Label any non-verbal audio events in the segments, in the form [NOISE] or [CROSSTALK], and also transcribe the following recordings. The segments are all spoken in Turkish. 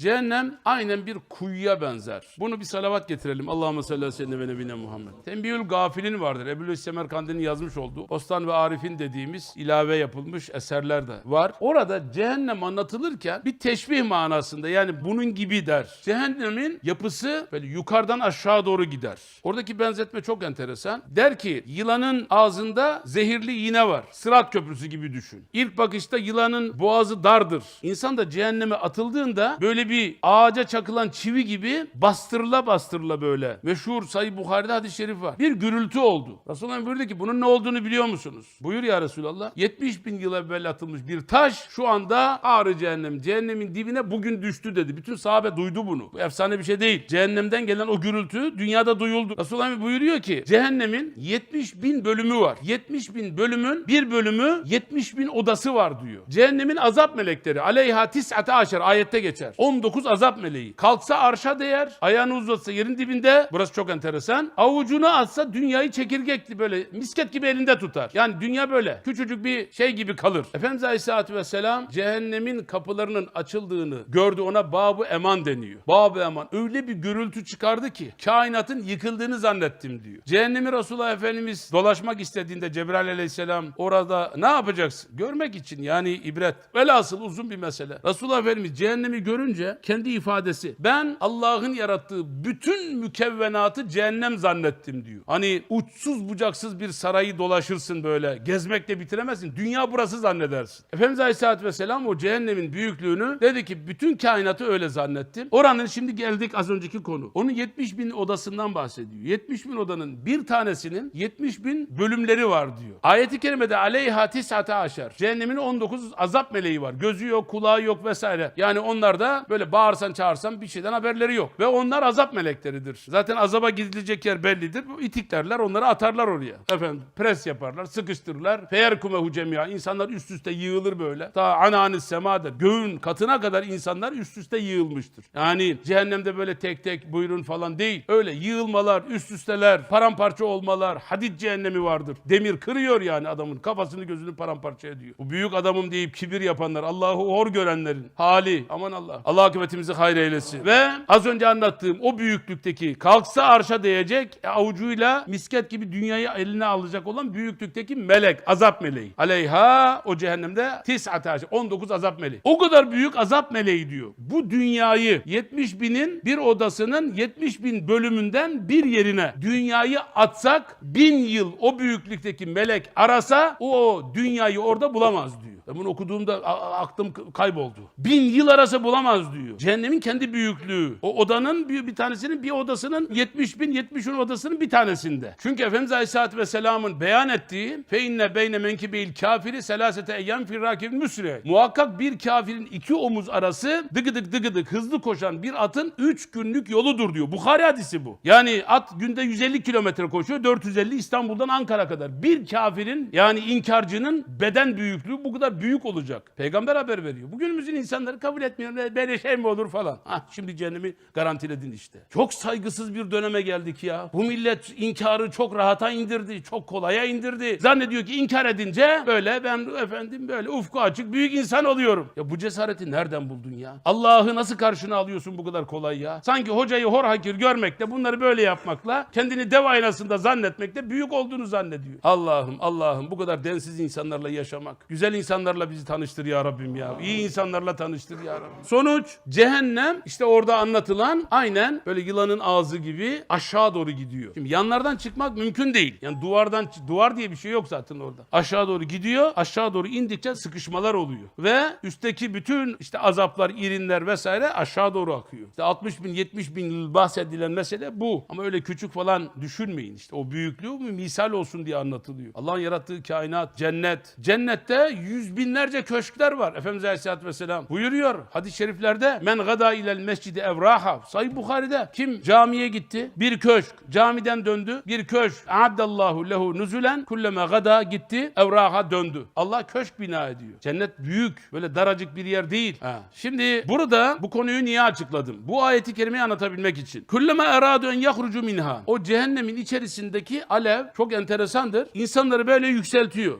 Cehennem aynen bir kuyuya benzer. Bunu bir salavat getirelim. Allahümme salli aleyhi ve sellem ve nebine Muhammed. Tembihül Gafilin vardır. Ebu Semerkand'ın yazmış olduğu Ostan ve Arif'in dediğimiz ilave yapılmış eserler de var. Orada cehennem anlatılırken bir teşbih manasında yani bunun gibi der. Cehennemin yapısı böyle yukarıdan aşağı doğru gider. Oradaki benzetme çok enteresan. Der ki yılanın ağzında zehirli iğne var. Sırat köprüsü gibi düşün. İlk bakışta yılanın boğazı dardır. İnsan da cehenneme atıldığında böyle bir ağaca çakılan çivi gibi bastırıla bastırıla böyle. Meşhur Sayı Bukhari'de hadis-i şerif var. Bir gürültü oldu. Resulullah buyurdu ki bunun ne olduğunu biliyor musunuz? Buyur ya Resulallah. 70 bin yıl evvel atılmış bir taş şu anda ağrı cehennem. Cehennemin dibine bugün düştü dedi. Bütün sahabe duydu bunu. Bu efsane bir şey değil. Cehennemden gelen o gürültü dünyada duyuldu. Resulullah buyuruyor ki cehennemin 70 bin bölümü var. 70 bin bölümün bir bölümü 70 bin odası var diyor. Cehennemin azap melekleri aleyha tis'ate aşer ayette geçer. 19 azap meleği. Kalksa arşa değer, ayağını uzatsa yerin dibinde. Burası çok enteresan. Avucunu atsa dünyayı çekirgekli böyle misket gibi elinde tutar. Yani dünya böyle. Küçücük bir şey gibi kalır. Efendimiz Aleyhisselatü Vesselam cehennemin kapılarının açıldığını gördü. Ona babu eman deniyor. Babu eman. Öyle bir gürültü çıkardı ki kainatın yıkıldığını zannettim diyor. Cehennemi Resulullah Efendimiz dolaşmak istediğinde Cebrail Aleyhisselam orada ne yapacaksın? Görmek için yani ibret. Velhasıl uzun bir mesele. Resulullah Efendimiz cehennemi görünce kendi ifadesi ben Allah'ın yarattığı bütün mükevvenatı cehennem zannettim diyor. Hani uçsuz bucaksız bir sarayı dolaşırsın böyle. Gezmekle bitiremezsin. Dünya burası zannedersin. Efendimiz Aleyhisselatü Vesselam o cehennemin büyüklüğünü dedi ki bütün kainatı öyle zannettim. Oranın şimdi geldik az önceki konu. Onun 70 bin odasından bahsediyor. 70 bin odanın bir tanesinin 70 bin bölümleri var diyor. Ayeti kerimede aleyha tis'ate aşer. Cehennemin 19 azap meleği var. Gözü yok, kulağı yok vesaire. Yani onlar da böyle bağırsan çağırsan bir şeyden haberleri yok. Ve onlar azap melekleridir. Zaten azaba gidilecek yer bellidir. Bu itiklerler onları atarlar oraya. Efendim pres yaparlar, sıkıştırırlar. Feyerkumehu cemia. İnsanlar üst üste yığılır böyle. Ta ananı semada. Göğün katına kadar insanlar üst üste yığılmıştır. Yani cehennemde böyle tek tek buyurun falan değil. Öyle yığılmalar, üst üsteler, paramparça olmalar, hadid cehennemi vardır. Demir kırıyor yani adamın kafasını gözünü paramparça ediyor. Bu büyük adamım deyip kibir yapanlar, Allah'ı hor görenlerin hali. Aman Allah. Allah akıbetimizi hayır eylesin. Ve az önce anlattığım o büyüklükteki kalksa arşa değecek e, avucuyla misket gibi dünyayı eline alacak olan büyüklükteki melek, azap meleği. Aleyha o cehennemde tis'ate aşer, 19 azap meleği. O kadar büyük azap meleği diyor. Bu dünyayı 70 binin bir odasının 70 bin bölümünden bir yerine dünyayı atsak bin yıl o büyüklükteki melek arasa o dünyayı orada bulamaz diyor. Ben bunu okuduğumda aklım kayboldu. Bin yıl arası bulamaz diyor. Cehennemin kendi büyüklüğü. O odanın bir, bir tanesinin bir odasının 70 bin 70 bin odasının bir tanesinde. Çünkü Efendimiz Aleyhisselatü Vesselam'ın beyan ettiği fe inne beyne menkibeil kafiri selasete eyyam firrakibin müsre. Muhakkak bir kafirin iki omuz arası dıgıdık dıgıdık hızlı koşan bir atın 3 günlük yoludur diyor. Bukhari hadisi bu. Yani at günde 150 kilometre koşuyor. 450 İstanbul'dan Ankara kadar. Bir kafirin yani inkarcının beden büyüklüğü bu kadar büyük olacak. Peygamber haber veriyor. Bugünümüzün insanları kabul etmiyor. "E, Böyle şey mi olur falan. Hah, şimdi cehennemi garantiledin işte. Çok saygısız bir döneme geldik ya. Bu millet inkarı çok rahata indirdi. Çok kolaya indirdi. Zannediyor ki inkar edince böyle ben efendim böyle ufku açık büyük insan oluyorum. Ya bu cesareti nereden buldun ya? Allah'ı nasıl karşına alıyorsun bu kadar kolay ya? Sanki hocayı hor hakir görmekle bunları böyle yapmakla kendini dev aynasında zannetmekle büyük olduğunu zannediyor. Allah'ım Allah'ım bu kadar densiz insanlarla yaşamak. Güzel insanlarla bizi tanıştır ya Rabbim ya. İyi insanlarla tanıştır ya Rabbim. Sonuç cehennem işte orada anlatılan aynen böyle yılanın ağzı gibi aşağı doğru gidiyor. Şimdi yanlardan çıkmak mümkün değil. Yani duvardan duvar diye bir şey yok zaten orada. Aşağı doğru gidiyor. Aşağı doğru indikçe sıkışmalar oluyor. Ve üstteki bütün işte azaplar, irinler vesaire aşağı doğru akıyor. İşte 60 bin, 70 bin yıl bahsedilen mesele bu. Ama öyle küçük falan düşünmeyin. İşte o büyüklüğü bir misal olsun diye anlatılıyor. Allah'ın yarattığı kainat, cennet. Cennette yüz binlerce köşkler var. Efendimiz Aleyhisselatü Vesselam buyuruyor hadis-i şeriflerde men gada ilel mescidi evraha. Sayı Bukhari'de kim camiye gitti? Bir köşk. Camiden döndü. Bir köşk. Addallahu lehu nuzulen kulleme gada gitti. Evraha döndü. Allah köşk bina ediyor. Cennet büyük. Böyle daracık bir yer değil. Ha. Şimdi burada bu konuyu niye açıkladım? Bu ayeti kerimeyi anlatabilmek için. Kulleme eradu en yahrucu minha. O cehennemin içerisindeki alev çok enteresandır. İnsanları böyle yükseltiyor.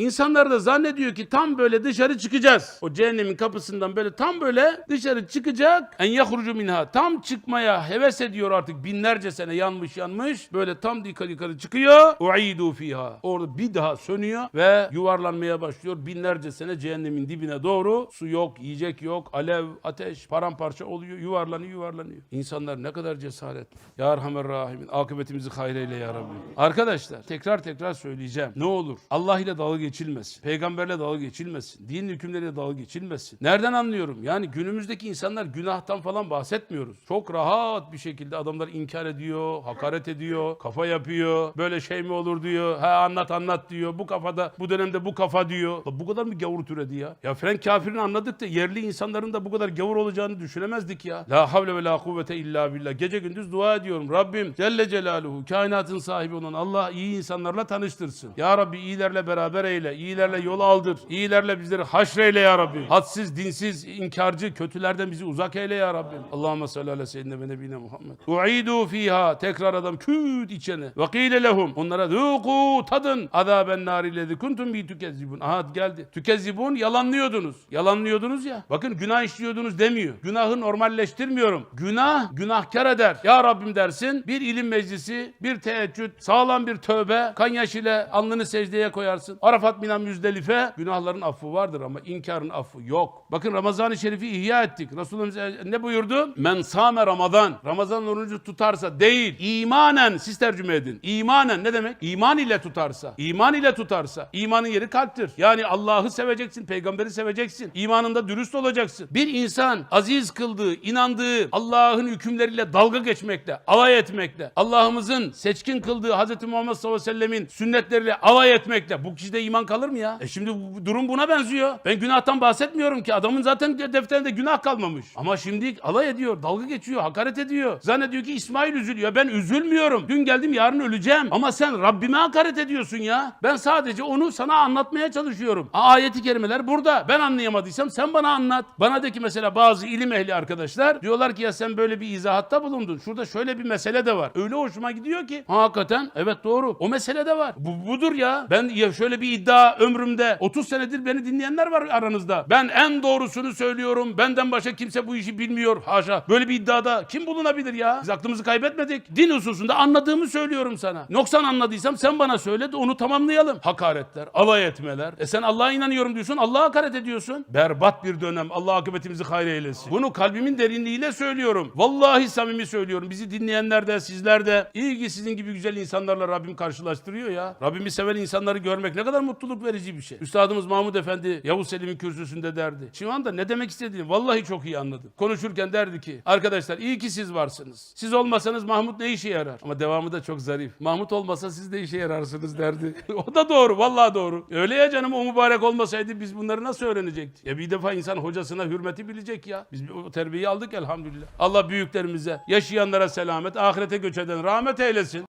İnsanlar da zannediyor ki tam böyle dışarı çıkacağız. O cehennemin kapısından böyle tam böyle dışarı çıkacak. En yahrucu minha. Tam çıkmaya heves ediyor artık binlerce sene yanmış yanmış. Böyle tam yukarı yukarı çıkıyor. Uidu fiha. Orada bir daha sönüyor ve yuvarlanmaya başlıyor. Binlerce sene cehennemin dibine doğru. Su yok, yiyecek yok, alev, ateş, paramparça oluyor. Yuvarlanıyor, yuvarlanıyor. İnsanlar ne kadar cesaretli. Ya Erhamer Rahimin. Akıbetimizi hayreyle ya Rabbi. Arkadaşlar tekrar tekrar söyleyeceğim. Ne olur Allah ile dalga geçilmesin. Peygamberle dalga geçilmesin. Din hükümleriyle dalga geçilmesin. Nereden anlıyorum? Yani günümüzdeki insanlar günahtan falan bahsetmiyoruz. Çok rahat bir şekilde adamlar inkar ediyor, hakaret ediyor, kafa yapıyor. Böyle şey mi olur diyor. Ha anlat anlat diyor. Bu kafada bu dönemde bu kafa diyor. Bu kadar mı gavur türedi ya? Ya Frank kafirini anladık da yerli insanların da bu kadar gavur olacağını düşünemezdik ya. La havle ve la kuvvete illa billah. Gece gündüz dua ediyorum. Rabbim Celle Celaluhu kainatın sahibi olan Allah iyi insanlarla tanıştırsın. Ya Rabbi iyilerle beraber eyle. iyilerle yol aldır. İyilerle bizleri haşreyle ya Rabbi. Hadsiz, dinsiz, inkarcı, kötülerden bizi uzak eyle ya Rabbi. Allahümme salli ala seyyidine ve nebine Muhammed. U'idu fiha. Tekrar adam küt içene. Ve kîle lehum. Onlara zûkû tadın. Azâben nârilezi kuntum bi tükezzibun. Aha geldi. Tükezzibun yalanlıyordunuz. Yalanlıyordunuz ya. Bakın günah işliyordunuz demiyor. Günahı normalleştirmiyorum. Günah günahkar eder. Ya Rabbim dersin. Bir ilim meclisi, bir teheccüd, sağlam bir tövbe, kan yaş ile alnını secdeye koyarsın. Arafat minan müzdelife günahların affı vardır ama inkarın affı yok. Bakın Ramazan-ı Şerif'i ihya ettik. Resulümüz ne buyurdu? Men same Ramazan. Ramazan orucu tutarsa değil. İmanen siz tercüme edin. İmanen ne demek? İman ile tutarsa. İman ile tutarsa. İmanın yeri kalptir. Yani Allah'ı seveceksin, peygamberi seveceksin. İmanında dürüst olacaksın. Bir insan aziz kıldığı, inandığı Allah'ın hükümleriyle dalga geçmekle, alay etmekle, Allah'ımızın seçkin kıldığı Hz. Muhammed sallallahu aleyhi ve sellemin sünnetleriyle alay etmekle bu kişide iman kalır mı ya? E şimdi bu durum buna benziyor. Ben günahtan bahsetmiyorum ki. Adamın zaten defterinde günah kalmamış. Ama şimdi alay ediyor, dalga geçiyor, hakaret ediyor. Zannediyor ki İsmail üzülüyor. Ben üzülmüyorum. Dün geldim yarın öleceğim. Ama sen Rabbime hakaret ediyorsun ya. Ben sadece onu sana anlatmaya çalışıyorum. Ayeti kerimeler burada. Ben anlayamadıysam sen bana anlat. Bana de ki mesela bazı ilim ehli arkadaşlar diyorlar ki ya sen böyle bir izahatta bulundun. Şurada şöyle bir mesele de var. Öyle hoşuma gidiyor ki. Ha, hakikaten evet doğru. O mesele de var. Bu budur ya. Ben ya şöyle bir iddia ömrümde 30 senedir beni dinleyenler var aranızda. Ben en doğrusunu söylüyorum. Benden başka kimse bu işi bilmiyor. Haşa. Böyle bir iddiada kim bulunabilir ya? Biz aklımızı kaybetmedik. Din hususunda anladığımı söylüyorum sana. Noksan anladıysam sen bana söyle de onu tamamlayalım. Hakaretler, alay etmeler. E sen Allah'a inanıyorum diyorsun. Allah'a hakaret ediyorsun. Berbat bir dönem. Allah akıbetimizi hayır eylesin. Bunu kalbimin derinliğiyle söylüyorum. Vallahi samimi söylüyorum. Bizi dinleyenler de sizler de iyi ki sizin gibi güzel insanlarla Rabbim karşılaştırıyor ya. Rabbimi seven insanları görmek ne kadar mutluluk verici bir şey. Üstadımız Mahmud Efendi Yavuz Selim'in kürsüsünde derdi. Şu anda ne demek istediğini vallahi çok iyi anladım. Konuşurken derdi ki arkadaşlar iyi ki siz varsınız. Siz olmasanız Mahmut ne işe yarar? Ama devamı da çok zarif. Mahmut olmasa siz de işe yararsınız derdi. [LAUGHS] o da doğru vallahi doğru. Öyle ya canım o mübarek olmasaydı biz bunları nasıl öğrenecektik? Ya bir defa insan hocasına hürmeti bilecek ya. Biz o terbiyeyi aldık elhamdülillah. Allah büyüklerimize, yaşayanlara selamet, ahirete göç eden rahmet eylesin.